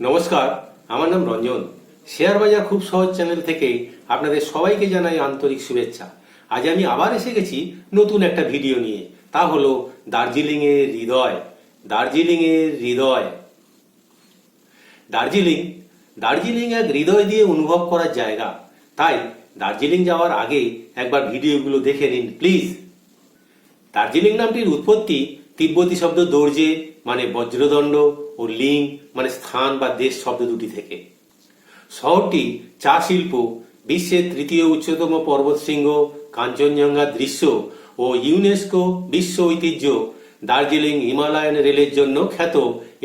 নমস্কার, আমার নাম রঞ্জন। শেয়ার বাজার খুব সহজ চ্যানেল থেকে আপনাদের সবাইকে জানাই আন্তরিক শুভেচ্ছা। আজ আমি আবার এসে গেছি নতুন একটা ভিডিও নিয়ে। তা হলো দার্জিলিং এর হৃদয়। দার্জিলিং এর হৃদয়। দার্জিলিং দার্জিলিং এক হৃদয় দিয়ে অনুভব করার জায়গা। তাই দার্জিলিং যাওয়ার আগে একবার ভিডিওগুলো দেখে নিন, প্লিজ। দার্জিলিং নামটির উৎপত্তি তিব্বতী শব্দ দর্জে মানে বজ্রদণ্ড ও লিং মানে স্থান বা দেশ শব্দ দুটি থেকে। শহরটি চা শিল্প, বিশ্বের তৃতীয় উচ্চতম পর্বতশৃঙ্গ, কাঞ্চনজঙ্ঘা দৃশ্য ও ইউনেস্কো বিশ্ব ঐতিহ্য, দার্জিলিং হিমালয়ান রেলের জন্য খ্যাত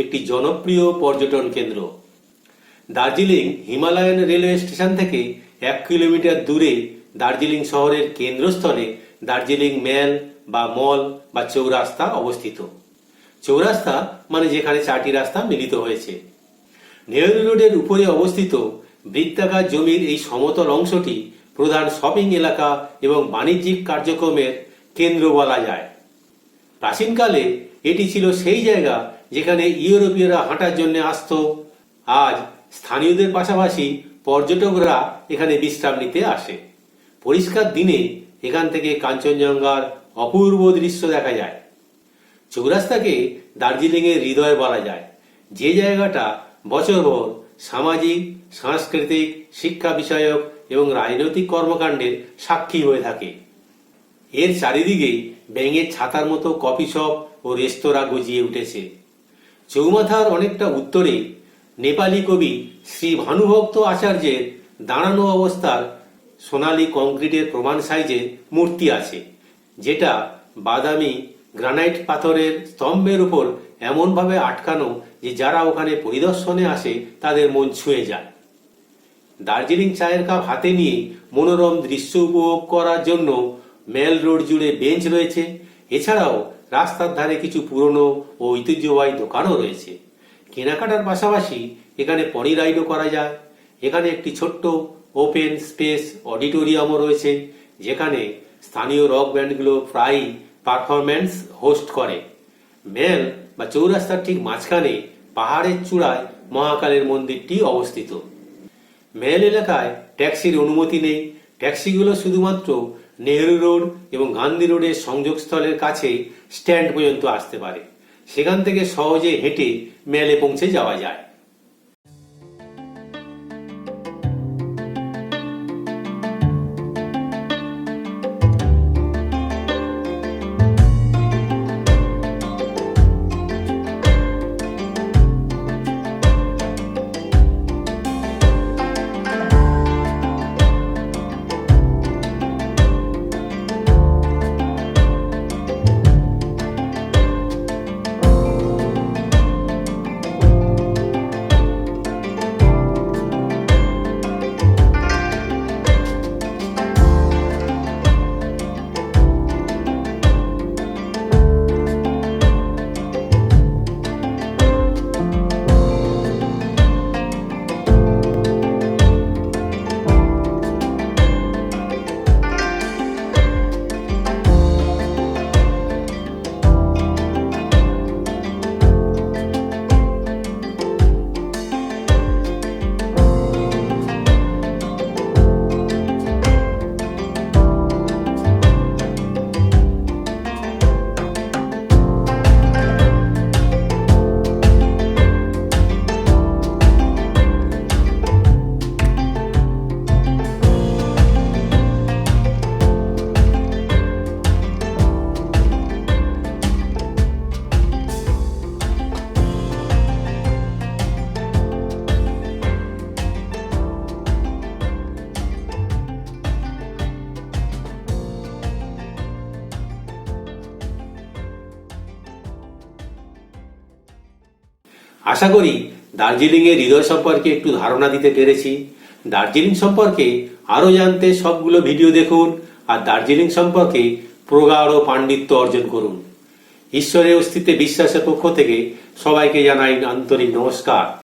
একটি জনপ্রিয় পর্যটন কেন্দ্র। দার্জিলিং হিমালয়ান রেলওয়ে স্টেশন থেকে এক কিলোমিটার দূরে দার্জিলিং শহরের কেন্দ্রস্থলে দার্জিলিং, মেল বা মল বা চৌরাস্তা অবস্থিত। চৌরাস্তা মানে যেখানে চারটি রাস্তা মিলিত হয়েছে। নেহরু রোডের উপরে অবস্থিত বৃত্তাকার জমির এই সমতল অংশটি প্রধান শপিং এলাকা এবং বাণিজ্যিক কার্যক্রমের কেন্দ্র বলা যায়। প্রাচীনকালে এটি ছিল সেই জায়গা যেখানে ইউরোপীয়রা হাঁটার জন্য আসতো। আজ স্থানীয়দের পাশাপাশি পর্যটকরা এখানে বিশ্রাম নিতে আসে। পরিষ্কার দিনে এখান থেকে কাঞ্চনজঙ্ঘার অপূর্ব দৃশ্য দেখা যায়। চৌরাস্তাকে দার্জিলিং এর হৃদয় বলা যায়। যে জায়গাটা বছরভর সামাজিক, সাংস্কৃতিক, শিক্ষা বিষয়ক এবং রাজনৈতিক কর্মকাণ্ডের সাক্ষী হয়ে থাকে। এর চারিদিকে ব্যাঙের ছাতার মতো কফি শপ ও রেস্তোরাঁ গজিয়ে উঠেছে। চৌমাথার অনেকটা উত্তরে নেপালি কবি শ্রী ভানুভক্ত আচার্যের দাঁড়ানো অবস্থার সোনালী কংক্রিটের প্রমাণ সাইজে মূর্তি আছে, যেটা বাদামি গ্রানাইট পাথরের স্তম্ভের উপর এমনভাবে আটকানো যে যারা ওখানে পরিদর্শনে আসে তাদের মন ছুঁয়ে যায়। দার্জিলিং চায়ের কাপ হাতে নিয়ে মনোরম দৃশ্য উপভোগ করার জন্য মেল রোড জুড়ে বেঞ্চ রয়েছে। এছাড়াও রাস্তার ধারে কিছু পুরনো ও ঐতিহ্যবাহী দোকানও রয়েছে। কেনাকাটার পাশাপাশি এখানে পরি রাইডও করা যায়। এখানে একটি ছোট্ট ওপেন স্পেস অডিটোরিয়ামও রয়েছে, যেখানে স্থানীয় রক ব্যান্ডগুলো প্রায়ই পারফরম্যান্স হোস্ট করে। মেল বা চৌরাস্তার ঠিক মাঝখানে পাহাড়ের চূড়ায় মহাকালের মন্দিরটি অবস্থিত। মেল এলাকায় ট্যাক্সির অনুমতি নেই। ট্যাক্সিগুলো শুধুমাত্র নেহরু রোড এবং গান্ধী রোডের সংযোগস্থলের কাছে স্ট্যান্ড পর্যন্ত আসতে পারে। সেখান থেকে সহজে হেঁটে মেলে পৌঁছে যাওয়া যায়। আশা করি দার্জিলিং এর হৃদয় সম্পর্কে একটু ধারণা দিতে পেরেছি। দার্জিলিং সম্পর্কে আরও জানতে সবগুলো ভিডিও দেখুন আর দার্জিলিং সম্পর্কে প্রগাঢ় পাণ্ডিত্য অর্জন করুন। ঈশ্বরের অস্তিত্বে বিশ্বাসের পক্ষ থেকে সবাইকে জানাই আন্তরিক নমস্কার।